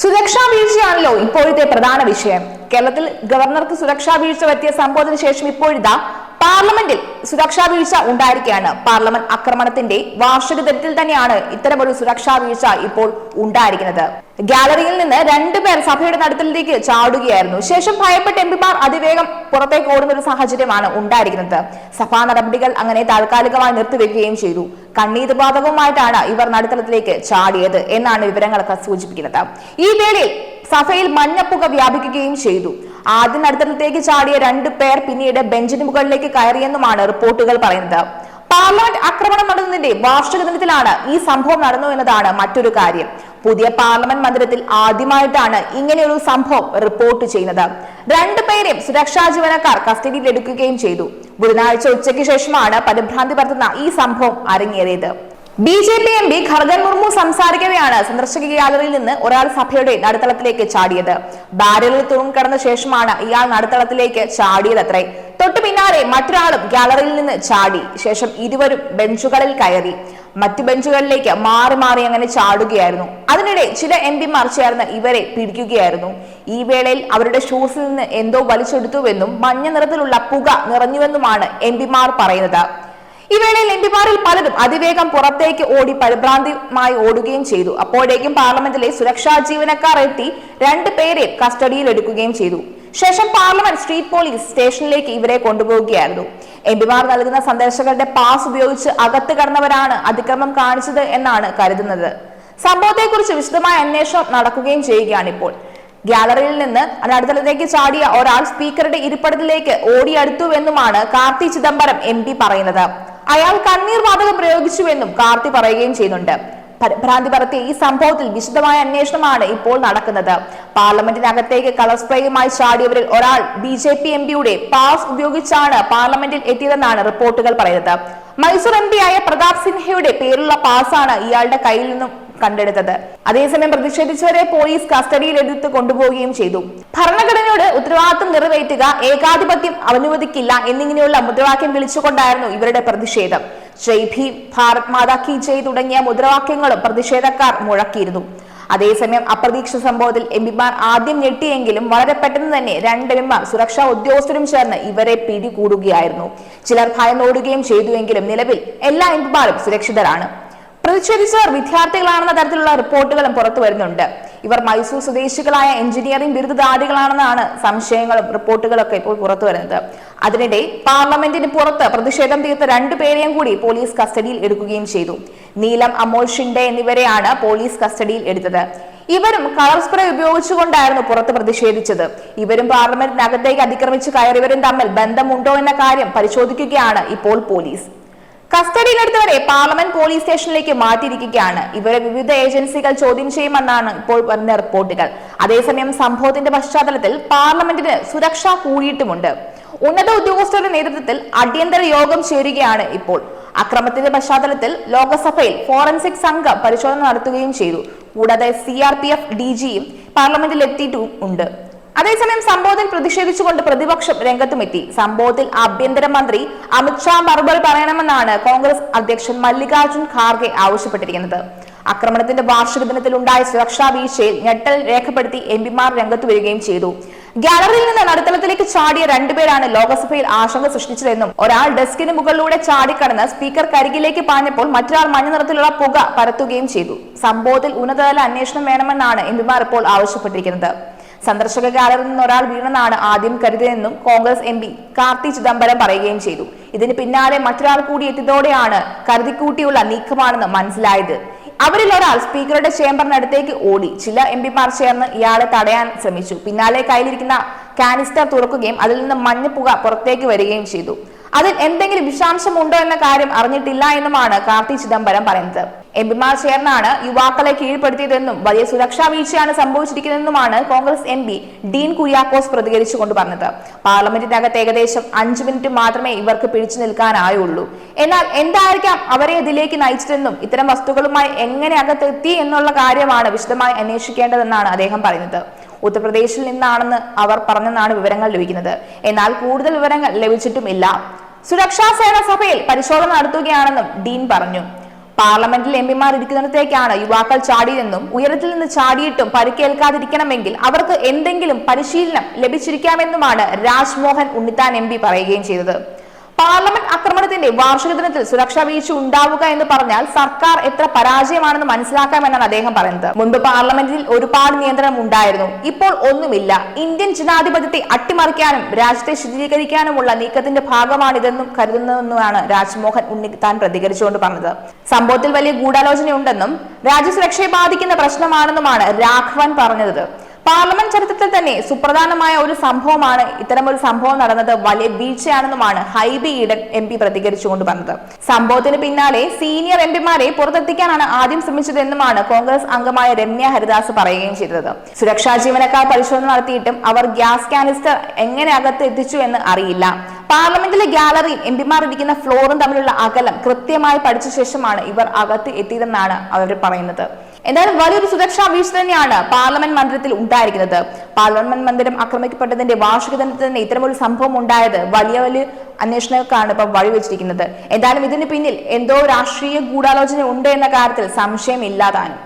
സുരക്ഷാ വീഴ്ചയാണല്ലോ ഇപ്പോഴത്തെ പ്രധാന വിഷയം. കേരളത്തിൽ ഗവർണർക്ക് സുരക്ഷാ വീഴ്ച പറ്റിയ സംഭവത്തിന് ശേഷം ഇപ്പോഴിതാ പാർലമെന്റിൽ സുരക്ഷാ വീഴ്ച ഉണ്ടായിരിക്കുകയാണ്. പാർലമെന്റ് ആക്രമണത്തിന്റെ വാർഷിക ദിനത്തിൽ തന്നെയാണ് ഇത്തരമൊരു സുരക്ഷാ വീഴ്ച ഇപ്പോൾ ഉണ്ടായിരിക്കുന്നത്. ഗാലറിയിൽ നിന്ന് രണ്ടുപേർ സഭയുടെ നടുത്തലിലേക്ക് ചാടുകയായിരുന്നു. ശേഷം ഭയപ്പെട്ട എം പിമാർ അതിവേഗം പുറത്തേക്ക് ഓടുന്ന ഒരു സാഹചര്യമാണ് ഉണ്ടായിരിക്കുന്നത്. സഭാ നടപടികൾ അങ്ങനെ താൽക്കാലികമായി നിർത്തിവെക്കുകയും ചെയ്തു. കണ്ണീർ ബാധകവുമായിട്ടാണ് ഇവർ നടുത്തലത്തിലേക്ക് ചാടിയത് എന്നാണ് വിവരങ്ങളൊക്കെ സൂചിപ്പിക്കുന്നത്. ഈ വേളയിൽ സഭയിൽ മഞ്ഞപ്പുക വ്യാപിക്കുകയും ചെയ്തു. ആദ്യം നടുത്തളത്തേക്ക് ചാടിയ രണ്ടു പേർ പിന്നീട് ബെഞ്ചിന് മുകളിലേക്ക് കയറിയെന്നുമാണ് റിപ്പോർട്ടുകൾ പറയുന്നത്. പാർലമെന്റ് ആക്രമണം നടന്നതിന്റെ വാർഷിക ദിനത്തിലാണ് ഈ സംഭവം നടന്നു എന്നതാണ് മറ്റൊരു കാര്യം. പുതിയ പാർലമെന്റ് മന്ദിരത്തിൽ ആദ്യമായിട്ടാണ് ഇങ്ങനെയൊരു സംഭവം റിപ്പോർട്ട് ചെയ്യുന്നത്. രണ്ടുപേരെയും സുരക്ഷാ ജീവനക്കാർ കസ്റ്റഡിയിലെടുക്കുകയും ചെയ്തു. ബുധനാഴ്ച ഉച്ചയ്ക്ക് ശേഷമാണ് പരിഭ്രാന്തി പരത്തുന്ന ഈ സംഭവം അരങ്ങേറിയത്. B J P M P Khagen Murmu സംസാരിക്കവെയാണ് സന്ദർശക ഗ്യാലറിയിൽ നിന്ന് ഒരാൾ സഭയുടെ നടുത്തളത്തിലേക്ക് ചാടിയത്. ബാരലിൽ കടന്ന ശേഷമാണ് ഇയാൾ നടുത്തളത്തിലേക്ക് ചാടിയതത്രേ. തൊട്ടു പിന്നാലെ മറ്റൊരാളും ഗ്യാലറിയിൽ നിന്ന് ചാടി. ശേഷം ഇരുവരും ബെഞ്ചുകളിൽ കയറി. മറ്റു ബെഞ്ചുകളിലേക്ക് മാറി മാറി അങ്ങനെ ചാടുകയായിരുന്നു. അതിനിടെ ചില എം പിമാർ ചേർന്ന് ഇവരെ പിടിക്കുകയായിരുന്നു. ഈ വേളയിൽ അവരുടെ ഷൂസിൽ നിന്ന് എന്തോ വലിച്ചെടുത്തുവെന്നും മഞ്ഞ നിറത്തിലുള്ള പുക നിറഞ്ഞുവെന്നുമാണ് എം പിമാർ പറയുന്നത്. ഈ വേളയിൽ എംപിമാരിൽ പലരും അതിവേഗം പുറത്തേക്ക് ഓടി പരിഭ്രാന്തിയുമായി ഓടുകയും ചെയ്തു. അപ്പോഴേക്കും പാർലമെന്റിലെ സുരക്ഷാ ജീവനക്കാർ എത്തി രണ്ടു പേരെ കസ്റ്റഡിയിൽ എടുക്കുകയും ചെയ്തു. ശേഷം പാർലമെന്റ് സ്ട്രീറ്റ് പോലീസ് സ്റ്റേഷനിലേക്ക് ഇവരെ കൊണ്ടുപോവുകയായിരുന്നു. എംപിമാർ നൽകുന്ന സന്ദർശകരുടെ പാസ് ഉപയോഗിച്ച് അകത്ത് കടന്നവരാണ് അതിക്രമം കാണിച്ചത് എന്നാണ് കരുതുന്നത്. സംഭവത്തെക്കുറിച്ച് വിശദമായ അന്വേഷണം നടക്കുകയും ചെയ്യുകയാണ് ഇപ്പോൾ ഗ്യാലറിയിൽ നിന്ന് നടുത്തലത്തേക്ക് ചാടിയ ഒരാൾ സ്പീക്കറുടെ ഇരിപ്പിടത്തിലേക്ക് ഓടിയടുത്തുവെന്നുമാണ് കാർത്തി ചിദംബരം എം പറയുന്നത്. അയാൾ കണ്ണീർ വാതകം പ്രയോഗിച്ചുവെന്നും കാർത്തി പറയുകയും ചെയ്യുന്നുണ്ട്. ഭ്രാന്തി പറത്തി ഈ സംഭവത്തിൽ വിശദമായ അന്വേഷണമാണ് ഇപ്പോൾ നടക്കുന്നത്. പാർലമെന്റിനകത്തേക്ക് കളർ സ്പ്രേയുമായി ചാടിയവരിൽ ഒരാൾ ബി ജെ പി എം പിയുടെ പാസ് ഉപയോഗിച്ചാണ് പാർലമെന്റിൽ എത്തിയതെന്നാണ് റിപ്പോർട്ടുകൾ പറയുന്നത്. മൈസൂർ എം പി ആയ പ്രതാപ് സിൻഹയുടെ പേരുള്ള പാസാണ് ഇയാളുടെ കയ്യിൽ നിന്നും കണ്ടെടുത്തത്. അതേസമയം പ്രതിഷേധിച്ചവരെ പോലീസ് കസ്റ്റഡിയിലെടുത്ത് കൊണ്ടുപോവുകയും ചെയ്തു. ഭരണഘടനയോട് ഉത്തരവാദിത്വം നിറവേറ്റുക ഏകാധിപത്യം അനുവദിക്കില്ല എന്നിങ്ങനെയുള്ള മുദ്രാവാക്യം വിളിച്ചുകൊണ്ടായിരുന്നു ഇവരുടെ പ്രതിഷേധം. ജയ് ഭീം. ഭാരത് മാതാ കി ജയ് തുടങ്ങിയ മുദ്രാവാക്യങ്ങളും പ്രതിഷേധക്കാർ മുഴക്കിയിരുന്നു. അതേസമയം അപ്രതീക്ഷിത സംഭവത്തിൽ എം പിമാർ ആദ്യം ഞെട്ടിയെങ്കിലും വളരെ പെട്ടെന്ന് തന്നെ രണ്ട് എംപിമാർ സുരക്ഷാ ഉദ്യോഗസ്ഥരും ചേർന്ന് ഇവരെ പിടികൂടുകയായിരുന്നു. ചിലർ ഭയന്നോടുകയും ചെയ്തുവെങ്കിലും നിലവിൽ എല്ലാ എംപിമാരും സുരക്ഷിതരാണ്. പ്രതിഷേധിച്ചവർ വിദ്യാർത്ഥികളാണെന്ന തരത്തിലുള്ള റിപ്പോർട്ടുകളും പുറത്തു വരുന്നുണ്ട്. ഇവർ മൈസൂർ സ്വദേശികളായ എഞ്ചിനീയറിംഗ് ബിരുദധാരികളാണെന്നാണ് സംശയങ്ങളും റിപ്പോർട്ടുകളൊക്കെ ഇപ്പോൾ പുറത്തു വരുന്നത്. അതിനിടെ പാർലമെന്റിന് പുറത്ത് പ്രതിഷേധം തീർത്ത രണ്ടുപേരെയും കൂടി പോലീസ് കസ്റ്റഡിയിൽ എടുക്കുകയും ചെയ്തു. നീലം അമോൾ ഷിൻഡെ എന്നിവരെയാണ് പോലീസ് കസ്റ്റഡിയിൽ എടുത്തത്. ഇവരും കളർ സ്പ്രേ ഉപയോഗിച്ചുകൊണ്ടായിരുന്നു പുറത്ത് പ്രതിഷേധിച്ചത്. ഇവരും പാർലമെന്റിനകത്തേക്ക് അതിക്രമിച്ച് കയറിയവരും തമ്മിൽ ബന്ധമുണ്ടോ എന്ന കാര്യം പരിശോധിക്കുകയാണ് ഇപ്പോൾ പോലീസ്. കസ്റ്റഡിയിലെടുത്തവരെ പാർലമെന്റ് പോലീസ് സ്റ്റേഷനിലേക്ക് മാറ്റിയിരിക്കുകയാണ്. ഇവരെ വിവിധ ഏജൻസികൾ ചോദ്യം ചെയ്യുമെന്നാണ് ഇപ്പോൾ വരുന്ന റിപ്പോർട്ടുകൾ. അതേസമയം സംഭവത്തിന്റെ പശ്ചാത്തലത്തിൽ പാർലമെന്റിന് സുരക്ഷ കൂടിയിട്ടുമുണ്ട്. ഉന്നത ഉദ്യോഗസ്ഥരുടെ നേതൃത്വത്തിൽ അടിയന്തര യോഗം ചേരുകയാണ് ഇപ്പോൾ. അക്രമത്തിന്റെ പശ്ചാത്തലത്തിൽ ലോകസഭയിൽ ഫോറൻസിക് സംഘം പരിശോധന നടത്തുകയും ചെയ്തു. കൂടാതെ C R P F D ജിയും പാർലമെന്റിൽ എത്തിയിട്ടുമുണ്ട് അതേസമയം സംഭവത്തിൽ പ്രതിഷേധിച്ചുകൊണ്ട് പ്രതിപക്ഷം രംഗത്തുമെത്തി. സംഭവത്തിൽ ആഭ്യന്തരമന്ത്രി അമിത്ഷാ മറുപടി പറയണമെന്നാണ് കോൺഗ്രസ് അധ്യക്ഷൻ മല്ലികാർജുൻ ഖാർഗെ ആവശ്യപ്പെട്ടിരിക്കുന്നത്. ആക്രമണത്തിന്റെ വാർഷിക ദിനത്തിൽ ഉണ്ടായ സുരക്ഷാ വീഴ്ചയിൽ ഞെട്ടൽ രേഖപ്പെടുത്തി എം പിമാർ രംഗത്തു വരികയും ചെയ്തു. ഗാലറിയിൽ നിന്ന് നടുത്തളത്തിലേക്ക് ചാടിയ രണ്ടുപേരാണ് ലോക്സഭയിൽ ആശങ്ക സൃഷ്ടിച്ചതെന്നും ഒരാൾ ഡെസ്കിന് മുകളിലൂടെ ചാടിക്കടന്ന് സ്പീക്കർ കരികിലേക്ക് പാഞ്ഞപ്പോൾ മറ്റൊരാൾ മഞ്ഞ നിറത്തിലുള്ള പുക പരത്തുകയും ചെയ്തു. സംഭവത്തിൽ ഉന്നതതല അന്വേഷണം വേണമെന്നാണ് എം പിമാർ ഇപ്പോൾ ആവശ്യപ്പെട്ടിരിക്കുന്നത്. സന്ദർശക ഗാലറിയിൽ നിന്ന് ഒരാൾ വീണെന്നാണ് ആദ്യം കരുതിയതെന്നും കോൺഗ്രസ് എം പി കാർത്തി ചിദംബരം പറയുകയും ചെയ്തു. ഇതിന് പിന്നാലെ മറ്റൊരാൾ കൂടി എത്തിയതോടെയാണ് കരുതിക്കൂട്ടിയുള്ള നീക്കമാണെന്ന് മനസ്സിലായത്. അവരിൽ ഒരാൾ സ്പീക്കറുടെ ചേംബറിനടുത്തേക്ക് ഓടി. ചില എം പിമാർ ചേർന്ന് ഇയാളെ തടയാൻ ശ്രമിച്ചു. പിന്നാലെ കയ്യിലിരിക്കുന്ന കാനിസ്റ്റർ തുറക്കുകയും അതിൽ നിന്ന് മഞ്ഞപ്പുക പുറത്തേക്ക് വരികയും ചെയ്തു. അതിൽ എന്തെങ്കിലും വിഷാംശം ഉണ്ടോ എന്ന കാര്യം അറിഞ്ഞിട്ടില്ല എന്നുമാണ് കാർത്തി ചിദംബരം പറയുന്നത്. എം പിമാർ ചേർന്നാണ് യുവാക്കളെ കീഴ്പ്പെടുത്തിയതെന്നും വലിയ സുരക്ഷാ വീഴ്ചയാണ് സംഭവിച്ചിരിക്കുന്നതെന്നുമാണ് കോൺഗ്രസ് എം പി ഡീൻ കുര്യാക്കോസ് പ്രതികരിച്ചുകൊണ്ട് പറഞ്ഞത്. പാർലമെന്റിനകത്ത് ഏകദേശം അഞ്ചു മിനിറ്റ് മാത്രമേ ഇവർക്ക് പിടിച്ചു നിൽക്കാനായുള്ളൂ. എന്നാൽ എന്തായിരിക്കാം അവരെ ഇതിലേക്ക് നയിച്ചതെന്നും ഇത്തരം വസ്തുക്കളുമായി എങ്ങനെ അകത്തെത്തി എന്നുള്ള കാര്യമാണ് വിശദമായി അന്വേഷിക്കേണ്ടതെന്നാണ് അദ്ദേഹം പറയുന്നത്. ഉത്തർപ്രദേശിൽ നിന്നാണെന്ന് അവർ പറഞ്ഞെന്നാണ് വിവരങ്ങൾ ലഭിക്കുന്നത്. എന്നാൽ കൂടുതൽ വിവരങ്ങൾ ലഭിച്ചിട്ടുമില്ല. സുരക്ഷാ സേന സഭയിൽ പരിശോധന നടത്തുകയാണെന്നും ഡീൻ പറഞ്ഞു. പാർലമെന്റിൽ എം പിമാർ ഇരിക്കുന്നിടത്തേക്കാണ് യുവാക്കൾ ചാടിയതെന്നും ഉയരത്തിൽ നിന്ന് ചാടിയിട്ടും പരിക്കേൽക്കാതിരിക്കണമെങ്കിൽ അവർക്ക് എന്തെങ്കിലും പരിശീലനം ലഭിച്ചിരിക്കാമെന്നുമാണ് രാജ്മോഹൻ ഉണ്ണിത്താൻ എം പറയുകയും ചെയ്തത്. പാർലമെന്റ് ആക്രമണത്തിന്റെ വാർഷിക ദിനത്തിൽ സുരക്ഷാ വീഴ്ച ഉണ്ടാവുക എന്ന് പറഞ്ഞാൽ സർക്കാർ എത്ര പരാജയമാണെന്ന് മനസ്സിലാക്കാമെന്നാണ് അദ്ദേഹം പറയുന്നത്. മുൻപ് പാർലമെന്റിൽ ഒരുപാട് നിയന്ത്രണം ഉണ്ടായിരുന്നു. ഇപ്പോൾ ഒന്നുമില്ല. ഇന്ത്യൻ ജനാധിപത്യത്തെ അട്ടിമറിക്കാനും രാജ്യത്തെ ശുചീകരിക്കാനുമുള്ള നീക്കത്തിന്റെ ഭാഗമാണിതെന്നും കരുതുന്നതെന്നുമാണ് രാജ്മോഹൻ ഉണ്ണി താൻ പ്രതികരിച്ചുകൊണ്ട് പറഞ്ഞത്. സംഭവത്തിൽ വലിയ ഗൂഢാലോചനയുണ്ടെന്നും രാജ്യസുരക്ഷയെ ബാധിക്കുന്ന പ്രശ്നമാണെന്നുമാണ് രാഘവൻ പറഞ്ഞത്. പാർലമെന്റ് ചരിത്രത്തിൽ തന്നെ സുപ്രധാനമായ ഒരു സംഭവമാണ് ഇത്തരം ഒരു സംഭവം നടന്നത്. വലിയ വീഴ്ചയാണെന്നുമാണ് ഹൈബി ഈഡൻ എം പി പ്രതികരിച്ചുകൊണ്ട് വന്നത് സംഭവത്തിന് പിന്നാലെ സീനിയർ എം പിമാരെ പുറത്തെത്തിക്കാനാണ് ആദ്യം ശ്രമിച്ചതെന്നുമാണ് കോൺഗ്രസ് അംഗമായ രമ്യ ഹരിദാസ് പറയുകയും ചെയ്തത്. സുരക്ഷാ ജീവനക്കാർ പരിശോധന നടത്തിയിട്ടും അവർ ഗ്യാസ് കാനിസ്റ്റർ എങ്ങനെ അകത്ത് എത്തിച്ചു എന്ന് അറിയില്ല. പാർലമെന്റിലെ ഗ്യാലറിയും എം പിമാർ ഇരിക്കുന്ന ഫ്ലോറും തമ്മിലുള്ള അകലം കൃത്യമായി പഠിച്ച ശേഷമാണ് ഇവർ അകത്ത് എത്തിയതെന്നാണ് അവർ പറയുന്നത്. എന്തായാലും വലിയൊരു സുരക്ഷാ വീഴ്ച തന്നെയാണ് പാർലമെന്റ് മന്ദിരത്തിൽ ഉണ്ടായിരിക്കുന്നത്. പാർലമെന്റ് മന്ദിരം ആക്രമിക്കപ്പെട്ടതിന്റെ വാർഷിക ദിനത്തിൽ തന്നെ ഇത്തരമൊരു സംഭവം ഉണ്ടായത് വലിയ വലിയ അന്വേഷണങ്ങൾക്കാണ് ഇപ്പൊ വഴിവെച്ചിരിക്കുന്നത് എന്തായാലും ഇതിന് പിന്നിൽ എന്തോ രാഷ്ട്രീയ ഗൂഢാലോചന ഉണ്ട് എന്ന കാര്യത്തിൽ സംശയം ഇല്ലാതാനും